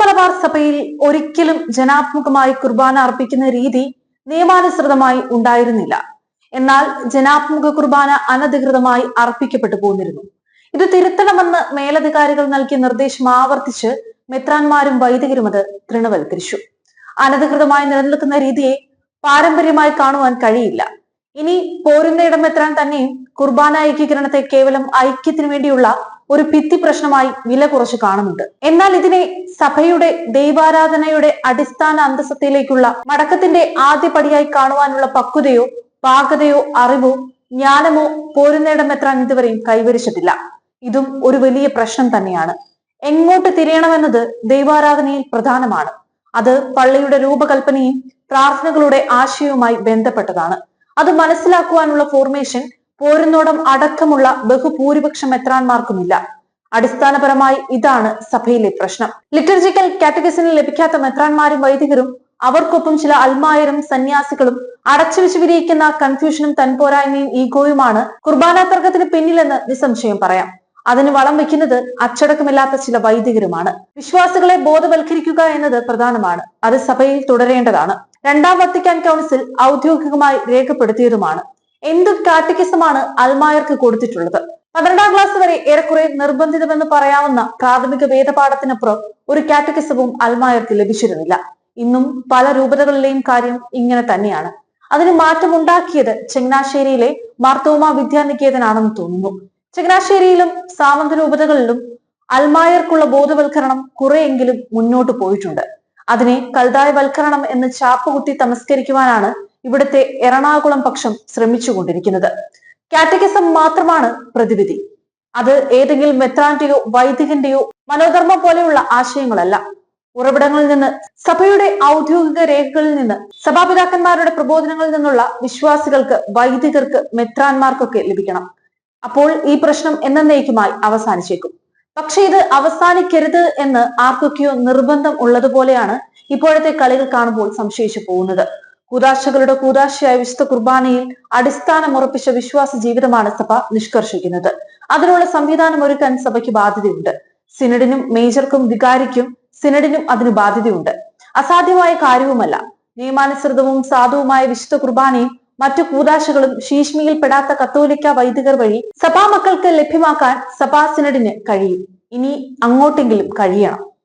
മലബാർ സഭയിൽ ഒരിക്കലും ജനാത്മകമായി കുർബാന അർപ്പിക്കുന്ന രീതി നിയമാനുസൃതമായി ഉണ്ടായിരുന്നില്ല. എന്നാൽ ജനാത്മക കുർബാന അനധികൃതമായി അർപ്പിക്കപ്പെട്ടു പോന്നിരുന്നു. ഇത് തിരുത്തണമെന്ന് മേലധികാരികൾ നൽകിയ നിർദ്ദേശം ആവർത്തിച്ച് മെത്രാന്മാരും വൈദികരും അത് തൃണവൽക്കരിച്ചു. അനധികൃതമായി നിലനിൽക്കുന്ന രീതിയെ പാരമ്പര്യമായി കാണുവാൻ കഴിയില്ല. ഇനി പോരുന്ന ഇടം എത്താൻ തന്നെയും കുർബാന ഏകീകരണത്തെ കേവലം ഐക്യത്തിനു വേണ്ടിയുള്ള ഒരു ഭിത്തി പ്രശ്നമായി വില കുറച്ച് കാണുന്നുണ്ട്. എന്നാൽ ഇതിനെ സഭയുടെ ദൈവാരാധനയുടെ അടിസ്ഥാന അന്തസ്സത്തിലേക്കുള്ള മടക്കത്തിന്റെ ആദ്യ പടിയായി കാണുവാനുള്ള പക്വതയോ പാകതയോ അറിവോ ജ്ഞാനമോ പോരുന്നേടം എത്ര ഇതുവരെയും കൈവരിച്ചിട്ടില്ല. ഇതും ഒരു വലിയ പ്രശ്നം തന്നെയാണ്. എങ്ങോട്ട് തിരിയണമെന്നത് ദൈവാരാധനയിൽ പ്രധാനമാണ്. അത് പള്ളിയുടെ രൂപകൽപ്പനയും പ്രാർത്ഥനകളുടെ ആശയവുമായി ബന്ധപ്പെട്ടതാണ്. അത് മനസ്സിലാക്കുവാനുള്ള ഫോർമേഷൻ പോരുന്നോടം അടക്കമുള്ള ബഹുഭൂരിപക്ഷം മെത്രാന്മാർക്കുമില്ല അടിസ്ഥാനപരമായി ഇതാണ് സഭയിലെ പ്രശ്നം. ലിറ്റർജിക്കൽ കാറ്റഗസിന് ലഭിക്കാത്ത മെത്രാന്മാരും വൈദികരും അവർക്കൊപ്പം ചില അൽമായരും സന്യാസികളും അടച്ചു വെച്ച് വിരിയിക്കുന്ന കൺഫ്യൂഷനും തൻപോരായ്മയും ഈഗോയുമാണ് കുർബാന തർക്കത്തിന് പിന്നിലെന്ന് നിസ്സംശയം പറയാം. അതിന് വളം വെക്കുന്നത് അച്ചടക്കമില്ലാത്ത ചില വൈദികരുമാണ്. വിശ്വാസികളെ ബോധവൽക്കരിക്കുക എന്നത് പ്രധാനമാണ്. അത് സഭയിൽ തുടരേണ്ടതാണ്. രണ്ടാം വത്തിക്കാൻ കൗൺസിൽ ഔദ്യോഗികമായി രേഖപ്പെടുത്തിയതുമാണ്. എന്ത് കാറ്റക്കിസമാണ് അൽമായർക്ക് കൊടുത്തിട്ടുള്ളത്? പന്ത്രണ്ടാം ക്ലാസ് വരെ ഏറെക്കുറെ നിർബന്ധിതമെന്ന് പറയാവുന്ന പ്രാഥമിക വേദപാഠത്തിനപ്പുറം ഒരു കാറ്റക്കിസവും അൽമായർക്ക് ലഭിച്ചിരുന്നില്ല. ഇന്നും പല രൂപതകളിലെയും കാര്യം ഇങ്ങനെ തന്നെയാണ്. അതിന് മാറ്റമുണ്ടാക്കിയത് ചങ്ങനാശ്ശേരിയിലെ മാർത്തോമ വിദ്യാനികേതനാണെന്ന് തോന്നുന്നു. ചങ്ങനാശ്ശേരിയിലും സാമന്ത രൂപതകളിലും അൽമായർക്കുള്ള ബോധവൽക്കരണം കുറെയെങ്കിലും മുന്നോട്ട് പോയിട്ടുണ്ട്. അതിനെ കൽതായവൽക്കരണം എന്ന് ചാപ്പുകുത്തി തമസ്കരിക്കുവാനാണ് ഇവിടുത്തെ എറണാകുളം പക്ഷം ശ്രമിച്ചുകൊണ്ടിരിക്കുന്നത്. കാറ്റഗിസം മാത്രമാണ് പ്രതിവിധി. അത് ഏതെങ്കിലും മെത്രാന്റെയോ വൈദികന്റെയോ മനോധർമ്മം പോലെയുള്ള ആശയങ്ങളല്ല. ഉറവിടങ്ങളിൽ നിന്ന് സഭയുടെ ഔദ്യോഗിക രേഖകളിൽ നിന്ന് സഭാപിതാക്കന്മാരുടെ പ്രബോധനങ്ങളിൽ നിന്നുള്ള വിശ്വാസികൾക്ക് വൈദികർക്ക് മെത്രാന്മാർക്കൊക്കെ ലഭിക്കണം. അപ്പോൾ ഈ പ്രശ്നം എന്നേക്കുമായി അവസാനിച്ചേക്കും. പക്ഷെ ഇത് അവസാനിക്കരുത് എന്ന് ആർക്കൊക്കെയോ നിർബന്ധം ഉള്ളതുപോലെയാണ് ഇപ്പോഴത്തെ കളികൾ കാണുമ്പോൾ സംശയിച്ചു പോകുന്നത്. കൂതാശകളുടെ കൂതാശയായ വിശുദ്ധ കുർബാനയിൽ അടിസ്ഥാനം ഉറപ്പിച്ച വിശ്വാസ ജീവിതമാണ് സഭ നിഷ്കർഷിക്കുന്നത്. അതിനുള്ള സംവിധാനം ഒരുക്കാൻ സഭയ്ക്ക് ബാധ്യതയുണ്ട്. സിനഡിനും മേജർക്കും വികാരിക്കും സിനഡിനും അതിന് ബാധ്യതയുണ്ട്. അസാധ്യമായ കാര്യവുമല്ല. നിയമാനുസൃതവും സാധുവുമായ വിശുദ്ധ കുർബാനയും മറ്റു കൂതാശകളും ശീഷ്മിയിൽ പെടാത്ത കത്തോലിക്ക വൈദികർ വഴി സഭാ മക്കൾക്ക് ലഭ്യമാക്കാൻ സഭാ സിനഡിന് കഴിയും. ഇനി അങ്ങോട്ടെങ്കിലും കഴിയണം.